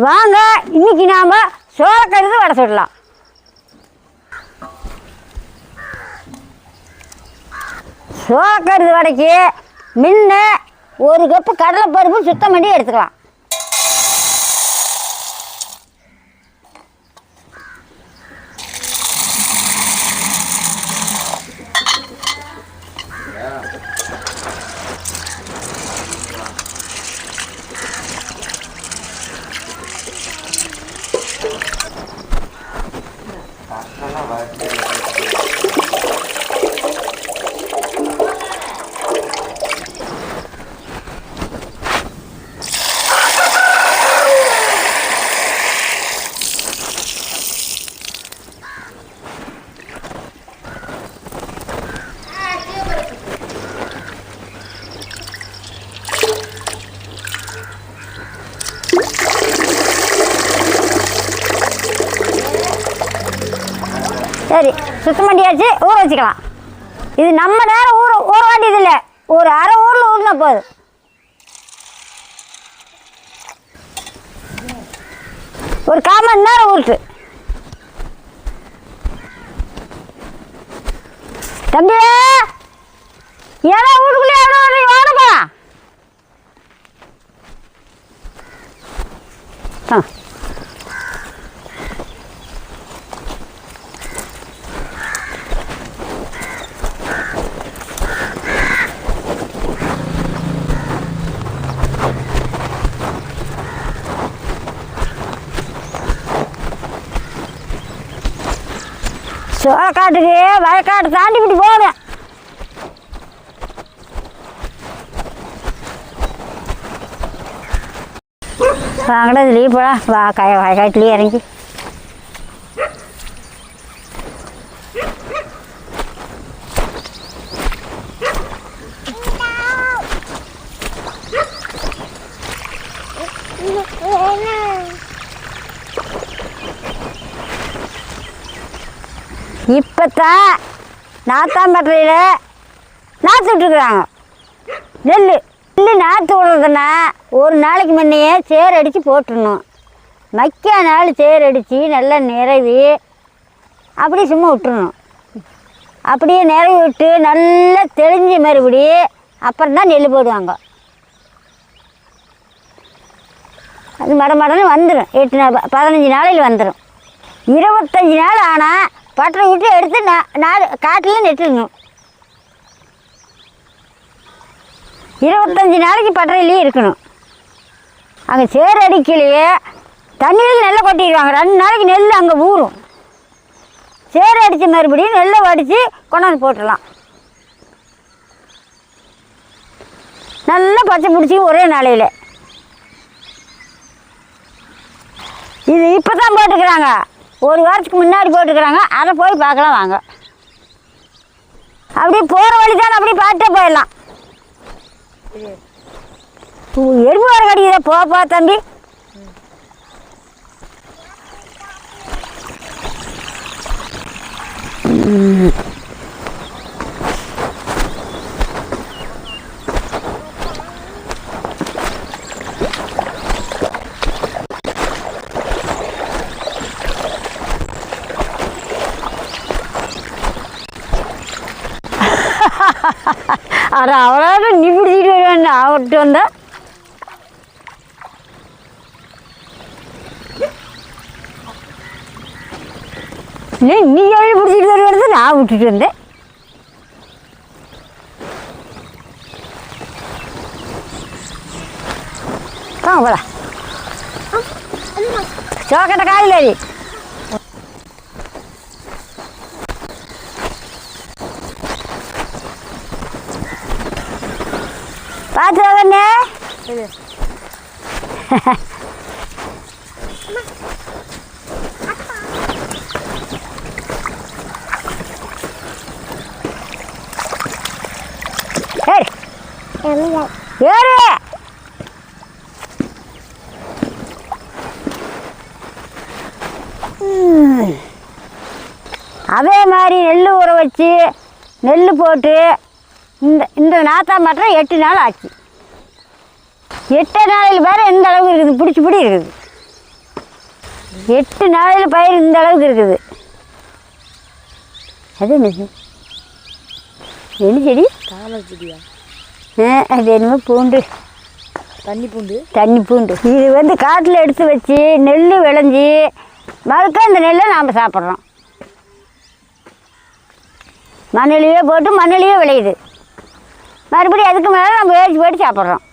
வாங்க இன்னைக்கு நாம் சோளக்கருது வடை சுடலாம். சோளக்கருது வடைக்கு முன்ன ஒரு கப்பு கடலைப்பருப்பு சுத்தம் பண்ணி எடுத்துக்கலாம் சரி சுத்தம் பண்ணியாச்சு ஊற வச்சுக்கலாம் இது நம்ம நேரம் ஊற ஊற வேண்டியது இல்லை. ஒரு அரை ஊரில் ஊறினா போதும். ஒரு கால் மணி நேரம் ஊறுட்டு தம்பி ஏடா வீட்டுக்குள்ளே எவ்வளோ வாடப்பா ஆ சோளக்காட்டுக்கு வயக்காட்டு தாண்டி விட்டு போவேன். வாங்கடா இதுலேயே போடா. வா காய வயக்காட்டுலேயே இறங்கி இப்போ தான் நாத்தாம்பட்டியில் நாற்று விட்டுருக்குறாங்க. நெல் நெல் நாற்று விடுறதுன்னா ஒரு நாளைக்கு முன்னையே சேர் அடித்து போட்டுடணும். மக்கிய நாள் சேர் அடித்து நல்லா நிறவி அப்படியே சும்மா விட்டுறணும். அப்படியே நிறவி விட்டு நல்லா தெளிஞ்ச மறுபடி அப்புறம் தான் நெல் போடுவாங்க. அது மட மடன்னு வந்துடும் எட்டு நாள் பதினஞ்சு நாளையில் வந்துடும் இருபத்தஞ்சி நாள் ஆனால் பட்டரை விட்டு எடுத்து நா- நாடு காட்டில் நெட்டுடணும் இருபத்தஞ்சி நாளைக்கு பட்டறையிலேயே இருக்கணும். அங்கே சேர் அடிக்கலையே. தண்ணியில் நெல்லை கொட்டிடுவாங்க. ரெண்டு நாளைக்கு நெல் அங்கே ஊறும். சேர் அடித்த மறுபடியும் நெல்லை வடித்து கொண்டாந்து போட்டுடலாம். நல்லா பச்சை பிடிச்சி ஒரே நாளையில். இது இப்போ தான் போட்டுக்கிறாங்க. ஒரு வாரத்துக்கு முன்னாடி போட்டுக்கிறாங்க அதை போய் பார்க்கலாம் வாங்க. அப்படியே போகிற வழி தான் அப்படியே பார்த்துட்டே போயிடலாம். உ, எறும்பு வர கடிக்குதா. போப்பா தம்பி. ம். அட அவளாவது நீ பிடிச்சிட்டு வருவேன் நான் விட்டு வந்தேன் நீ எப்படி பிடிச்சிட்டு வருவது நான் விட்டுட்டு வந்தேன். வாங்க போலாம் சோக்கட்ட காயில் ஏறு! அதே மாதிரி நெல் ஊற வச்சு நெல் போட்டு இந்த இந்த நாத்தா மாற்றம் எட்டு நாள் ஆச்சு. எட்டு நாளையில் வேறு எந்த அளவுக்கு இருக்குது? பிடிச்சி பிடி இருக்குது. எட்டு நாளையில் பயிர் இந்த அளவுக்கு இருக்குது. அது என்ன செடி? தாமரை செடியா? அது என்னமோ பூண்டு. தண்ணி பூண்டு? தண்ணி பூண்டு. இது வந்து காட்டில் எடுத்து வச்சு நெல் விளைஞ்சி மறுக்க இந்த நெல்லை நாம் சாப்பிட்றோம். மண்ணிலேயே போட்டு மண்ணிலேயே விளையுது. மறுபடியும் அதுக்கு மேலே நம்ம வேடிச்சு போட்டு சாப்பிட்றோம்.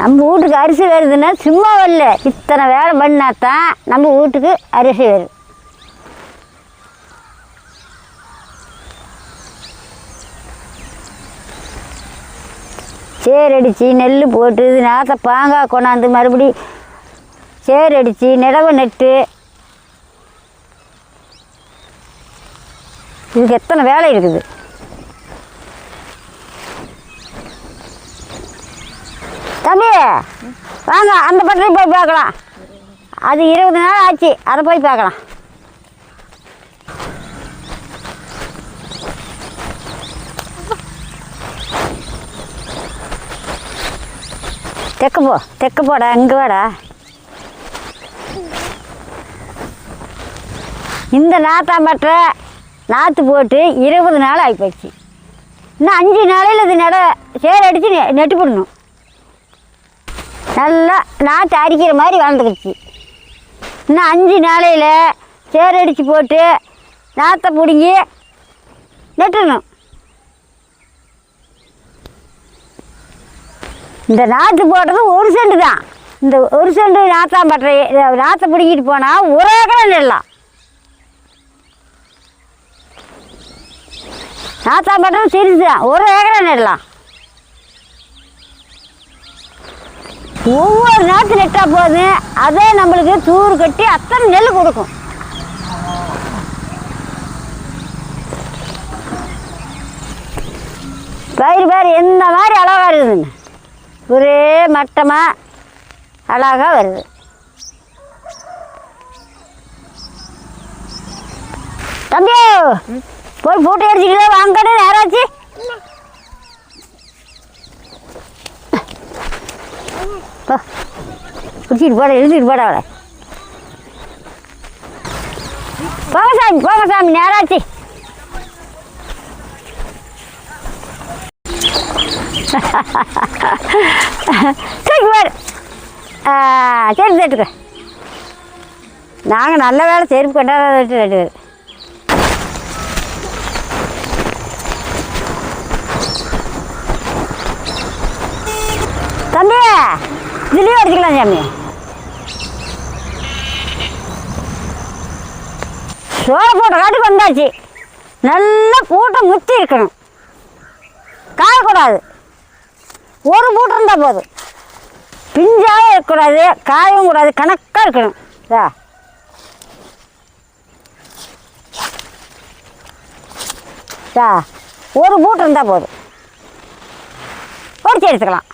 நம்ம வீட்டுக்கு அரிசி வருதுன்னா சும்மா வரல. இத்தனை வேலை பண்ணா தான் நம்ம வீட்டுக்கு அரிசி வரும் சேர் அடித்து நெல் போட்டு இது நாற்ற பாங்காய் கொண்டாந்து மறுபடி சேர் அடித்து நிலவை நட்டு. இதுக்கு எத்தனை வேலை இருக்குது? தம்பி வாங்க அந்த பட்டறையும் போய் பார்க்கலாம். அது இருபது நாள் ஆச்சு அதை போய் பார்க்கலாம். தெக்க போ தெக்க போடா இங்கே வாடா. இந்த நாத்தாம்பட்டை நாற்று போட்டு இருபது நாள் ஆகிப்போச்சு இன்னும் அஞ்சு நாளையில் இது நட சேர் அடித்து நெ நெட்டு போடணும் நல்லா நாற்று அரிக்கிற மாதிரி வளர்ந்துக்கிடுச்சு இன்னும் அஞ்சு நாளையில் சேர் அடித்து போட்டு நாற்றை பிடுங்கி நெட்டணும். இந்த நாற்று போடுறது ஒரு செண்டு தான். இந்த ஒரு செண்டு நாற்றாம் நாத்தாம்பட்டை நாற்றை பிடிங்கிட்டு போனால் ஒரு ஏக்கரம் நெல்லாம் நாத்தாம்பட்டம் சிரிச்சு தான் ஒரு ஏக்கரை நெல்லாம் ஒவ்வொரு நாற்று நெட்டா போதும் அதே நம்மளுக்கு தூர் கட்டி அத்தனை நெல் கொடுக்கும். பயிர் பயிர் எந்த மாதிரி அழகாக இருக்குதுங்க. ஒரே மட்டமாக அழகாக வருது. தம்பி போய் போட்டோ அடிச்சுக்கிட்டே வாங்கன்னு நேராச்சு. பிடிச்சிட்டு போட எழுதிட்டு போட அவளை போங்க சாமி போங்க சாமி நேராச்சு சரி பாரு சரி தட்டுக்க நாங்கள் நல்ல வேலை செருப்பு கொண்டாட ரெண்டு பேர். தம்பி இதுலேயும் அடிச்சுக்கலாம் சாமி? சோள போட்ட காட்டுக்கு வந்தாச்சு. நல்ல கூட்டம் முத்தி இருக்கணும். காயக்கூடாது. ஒரு மூட்டை இருந்தால் போதும். பிஞ்சாக இருக்கக்கூடாது காயவும் கூடாது கணக்காக இருக்கணும். இதா. இதா. ஒரு மூட்டை இருந்தால் போதும். பொடிச்சு எடுத்துக்கலாம்.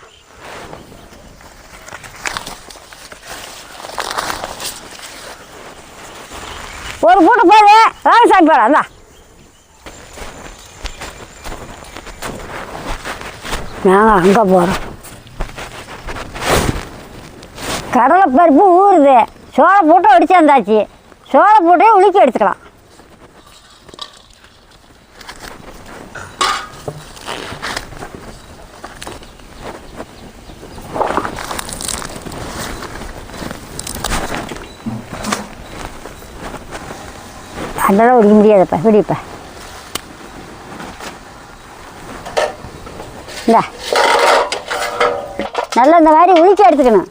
ஒரு பூட்டு போது வாங்க போகலாம் போடலாம் இந்தா நாங்கள் அங்கே போகிறோம் கடலை பருப்பு ஊறுது. சோள போட்டு அடிச்சு வந்தாச்சு. போட்டே உலுக்கி எடுத்துக்கலாம். அதெல்லாம் உடிக்க முடியாதுப்பா. விடிப்பா இந்த. நல்லா இந்த மாதிரி உளிக்க எடுத்துக்கணும்.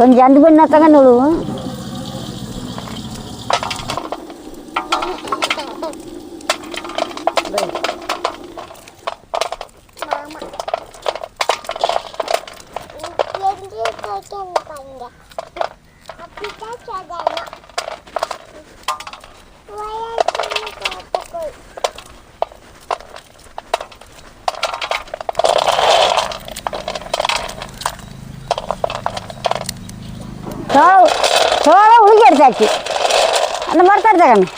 கொஞ்சம் அந்த பண்ணாத்தாங்க நழுவும். சோளம் உளிக்க எடுத்தாச்சு. அந்த மாதிரி தான் எடுத்தாக்கண்ணே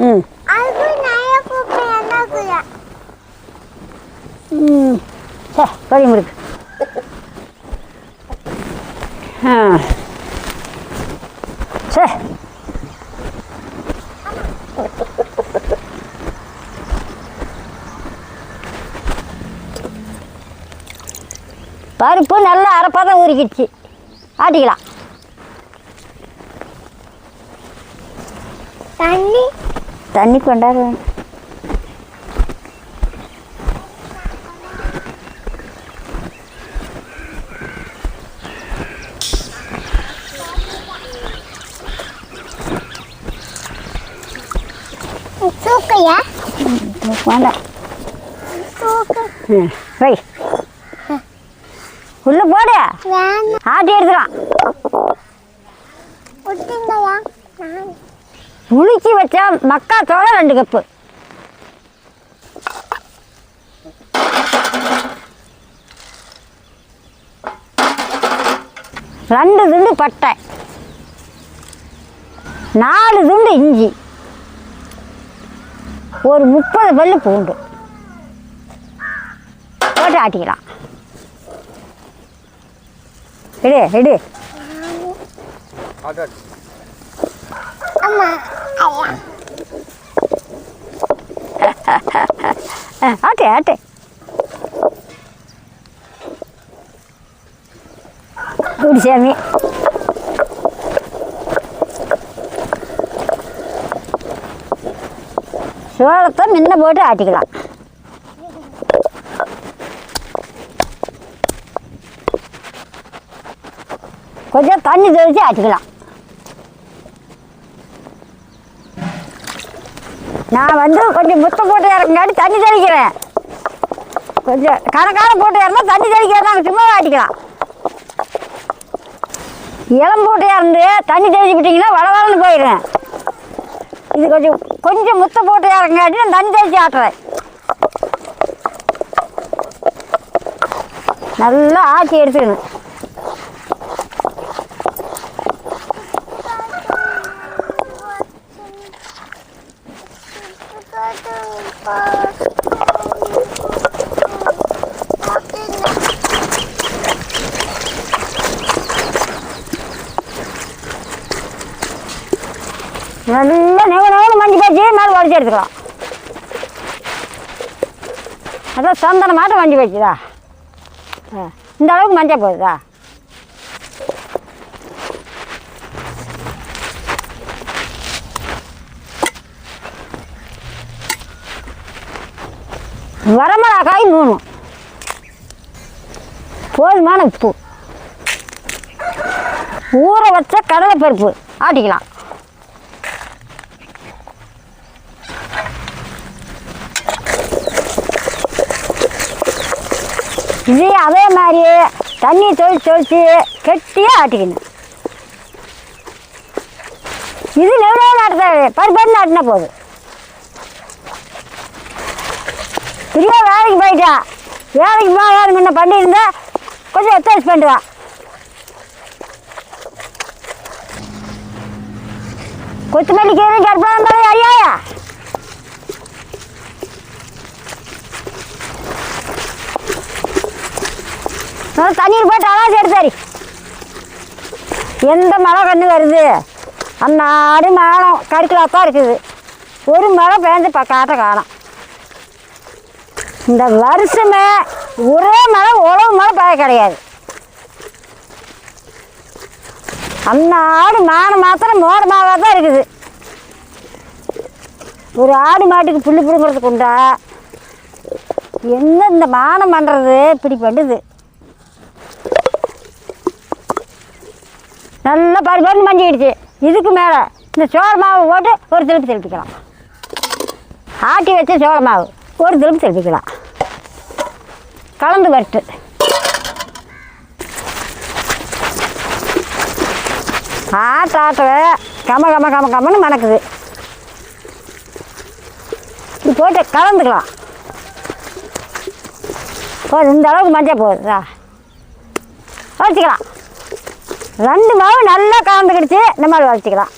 ம். அது நிறைய ம் சே ஆ சே பருப்பு நல்லா அரைப்பதம் ஊறிக்கிடுச்சு ஆட்டிக்கலாம். தண்ணி. தண்ணி கொண்டாட தூக்கையா? வேண்டாம். தூக்கு. வை. உள்ள போடு. ஆட்டி நான் உளுக்கி வச்சா மக்காச்சோள ரெண்டு கப்பு. ரெண்டு துண்டு பட்டை. நாலு துண்டு இஞ்சி. ஒரு முப்பது பல்லு பூண்டு. போட்டு ஆட்டிக்கலாம். எடு எடு அம்மா ஐயா ஆ, ஆட்டு ஆட்டு குடி சாமி சோளத்தை முன்ன போட்டு ஆட்டிக்கலாம் கொஞ்சம் தண்ணி தெளித்து ஆட்டிக்கலாம் நான் வந்து கொஞ்சம் முத்த போட்டு இறங்காட்டி தண்ணி தெளிக்கிறேன். கொஞ்சம் கணக்கான போட்டு இறந்தால் தண்ணி தெளிக்கிறதா சும்மா ஆட்டிக்கலாம் இளம் போட்டு இறந்து தண்ணி தெளிச்சு விட்டிங்கன்னா வளவளன்னு போயிடுறேன் இது கொஞ்சம் கொஞ்சம் முத்த போட்டு இறங்காட்டி நான் தண்ணி தெளிச்சு ஆட்டுறேன். நல்லா ஆட்டி எடுத்துக்கணும் நல்லா நெவ நெவனு மஞ்சள் பச்சு மேலே உடச்சி எடுத்துக்கலாம் அதான் சந்தன மாட்டம் மஞ்சள் போச்சுதா ஆ, இந்த அளவுக்கு மஞ்சள் போகுதா? வரமிளகாய் மூணு. போதுமான உப்பு. ஊற வச்ச கடலைப்பருப்பு ஆட்டிக்கலாம். இது அதே மாதிரி தண்ணி தொழிச்சு தொழிச்சு கெட்டியாக ஆட்டிக்கணும். இது நெவ்வளோ நாட்டு பருப்பு நாட்டினா போதும். பிரியா வேலைக்கு போயிட்டா. வேலைக்கு போகாத முன்ன பண்ணியிருந்தா கொஞ்சம் எக்ஸசைஸ் பண்ணுவா. கொத்தமல்லி கீரை கருப்பாக அறியாயா தண்ணீர் போட்டு அலாசி சரி எந்த மழை கண்ணு வருது? அந்த ஆடு கருக்கலாக தான் இருக்குது. ஒரு மழை பேஞ்சு பக்காட்ட காணும். இந்த வருஷமே ஒரே மழை உழவு மழை பெய்ய கிடையாது. அந்நாடு மாடு மாத்திரம் மோடமாக தான் இருக்குது. ஒரு ஆடு மாட்டுக்கு புல்லு பிடுங்கிறதுக்கு உண்டா? என்ன இந்த மானம் பண்ணுறது இப்படி பண்ணுது. நல்லா பரு மஞ்சிடுச்சு மஞ்சிக்கிடுச்சு. இதுக்கு மேலே இந்த சோள மாவு போட்டு ஒரு திருப்பி திருப்பிக்கலாம் ஆட்டி வச்ச சோள மாவு ஒரு திருப்பி திருப்பிக்கலாம் கலந்து வரட்டு ஆட்ட ஆட்டவே கம கம கம கமன்னு மணக்குது. இது போட்டு கலந்துக்கலாம். போதும் இந்த அளவுக்கு மஞ்சள் போகுதா வச்சுக்கலாம் ரெண்டு மாவு நல்லா கலந்துக்கிடுச்சு இந்த மாதிரி வளர்த்திக்கலாம்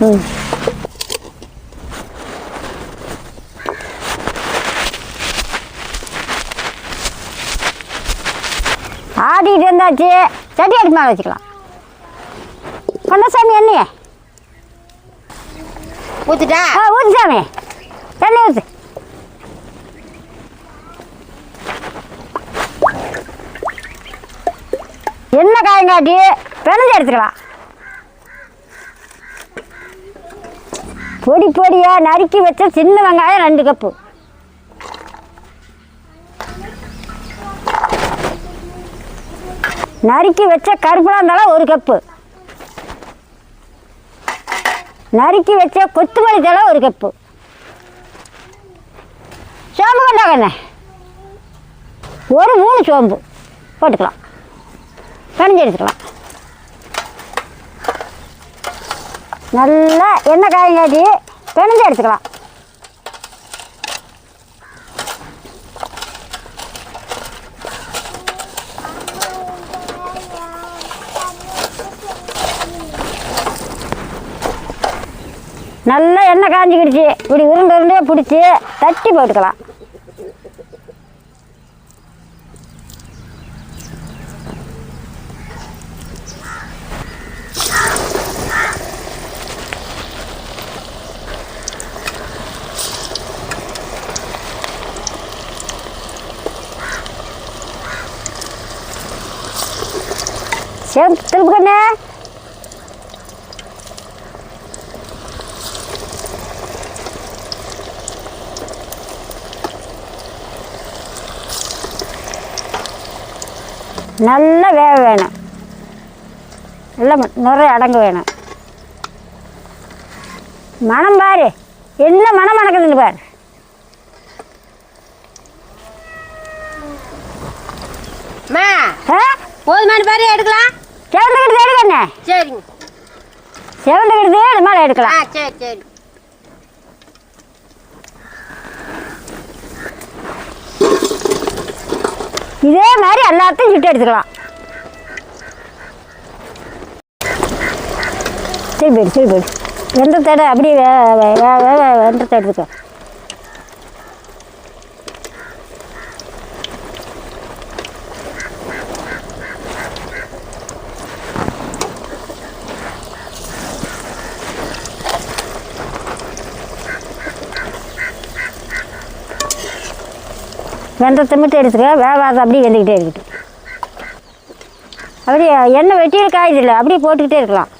ம். ஆடிட்டு இருந்தாச்சு. சட்டி அடுப்பு மேலே வச்சுக்கலாம் கண்ணசாமி எண்ணெய ஊத்துட்டா? ஆ ஊத்து சாமி. எண்ணெய் ஊத்து. என்ன காயங்காட்டி பிணைஞ்சு எடுத்துக்கலாம் பொடி பொடியாக நறுக்கி வச்ச சின்ன வெங்காயம் ரெண்டு கப்பு. நறுக்கி வச்ச கருப்பலாந்தாலும் ஒரு கப்பு. நறுக்கி வச்ச கொத்துமல்லி தலை ஒரு கப்பு சோம்பு கொண்டாங்கண்ணே ஒரு மூணு சோம்பு. போட்டுக்கலாம். கணிஞ்சு எடுத்துக்கலாம். நல்லா எண்ணெய் காயங்காட்டி பிணைஞ்சு எடுத்துக்கலாம். நல்லா எண்ணெய் காஞ்சிக்கிடுச்சு. இப்படி உருண்டை உருண்டையாக பிடிச்சி தட்டி போட்டுக்கலாம். சரி திருப்பு கண்ணே நல்லா வேக வேணும். நல்லா நிறைய அடங்கு வேணும். மனம் பாரு என்ன மனம் மணக்குதுன்னு பாரு. போதுமான பாரு எடுக்கலாம். செவந்துக்கிட்டு எடுக்கண்ணே. சரிங்க. செவந்துக்கிட்டு இது மேலே எடுக்கலாம். சரி சரி. இதே மாதிரி எல்லாத்தையும் சுட்டு எடுத்துக்கலாம் சரி போயிடு சரி போயிடு வெந்தத்தோட அப்படியே வே வே வே வே வெந்தத்தை மட்டும் எடுத்துக்க வேகாத அப்படியே வெந்துக்கிட்டே இருக்கட்டும் அப்படியே எண்ணெய் வெட்டியில் காயுதில்ல அப்படியே போட்டுக்கிட்டே இருக்கலாம்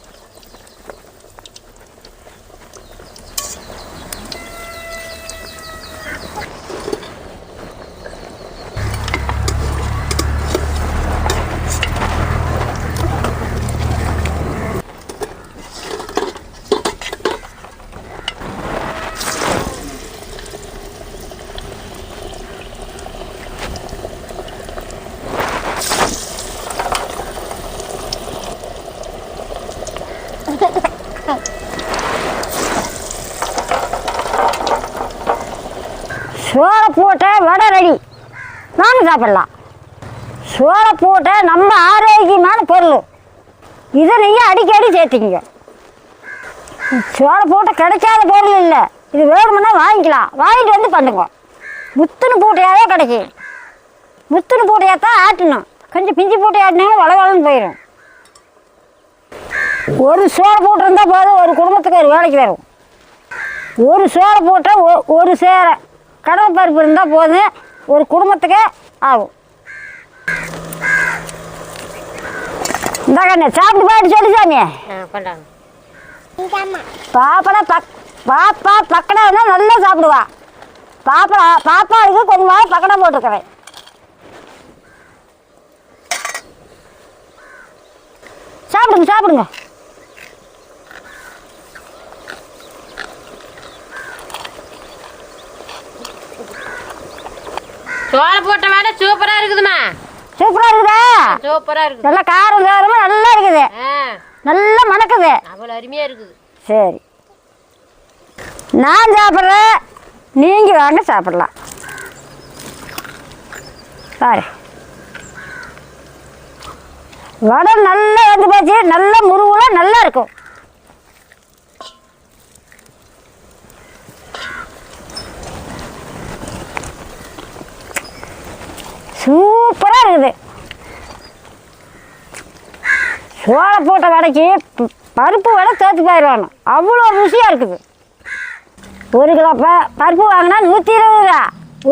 சோளை போட்ட வடை ரெடி நானும் சாப்பிடலாம். சோளை போட்ட நம்ம ஆரோக்கியமான பொருள். இதை நீங்கள் அடிக்கடி சேர்த்திங்க சோளை போட்ட கிடைக்காத பொருள் இல்லை. இது வேணுமுன்னா வாங்கிக்கலாம். வாங்கிட்டு வந்து பண்ணுங்க. முத்துன்னு பூட்டையாவே கிடைக்கும். முத்துன்னு பூட்டையாக தான் ஆட்டணும். கொஞ்சம் பிஞ்சு பூட்டை ஆட்டினாலும் வளவளன்னு போயிடும் ஒரு சோளை போட்டு இருந்தால் போதும். ஒரு குடும்பத்துக்கு ஒரு வேலைக்கு வரும். ஒரு சோளை போட்டால் ஒ- ஒரு சேரை கடலை பருப்பு இருந்தால் போதும். ஒரு குடும்பத்துக்கு ஆகும். இந்த கண்ணு சாப்பிட்டு பாட்டு சொல்லி சாமி. பாப்படா பக் பாப்பா பக்கடா இருந்தால் நல்லா சாப்பிடுவா. பாப்பா பாப்பாவுக்கு கொஞ்சமாக பக்கடா போட்டுருக்கிறேன். சாப்பிடுங்க சாப்பிடுங்க. சோளை போட்ட வடை சூப்பரா இருக்குதுமா சூப்பராக இருக்குதா? சூப்பரா இருக்குது. நல்லா காரம் காரமாக நல்லா இருக்குது. நல்லா மணக்குது. அவ்வளோ அருமையா இருக்குது. சரி. நான் சாப்பிட்றேன். நீங்கள் வாங்க சாப்பிடலாம். பாரு. வடை நல்லா வந்து போச்சு. நல்ல முருகுலாம் நல்லா இருக்கும். சூப்பராக இருக்குது. சோள போட்ட வடைக்கு பருப்பு வடை சேர்த்து போயிடுவாங்க அவ்வளோ ருசியாக இருக்குது. ஒரு கிலோ ப பருப்பு வாங்கினா நூற்றி இருபது ரூபா.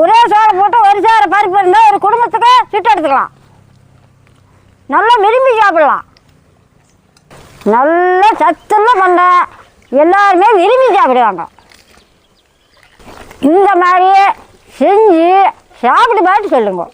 ஒரே சோளை போட்டு ஒரு சேர பருப்பு இருந்தால் ஒரு குடும்பத்துக்கு சுட்டு எடுத்துக்கலாம். நல்லா விரும்பி சாப்பிடலாம். நல்ல சத்துள்ள பண்ண எல்லாருமே விரும்பி சாப்பிடுவாங்க. இந்த மாதிரியே செஞ்சு சாப்பிட்டு பார்த்து சொல்லுங்க.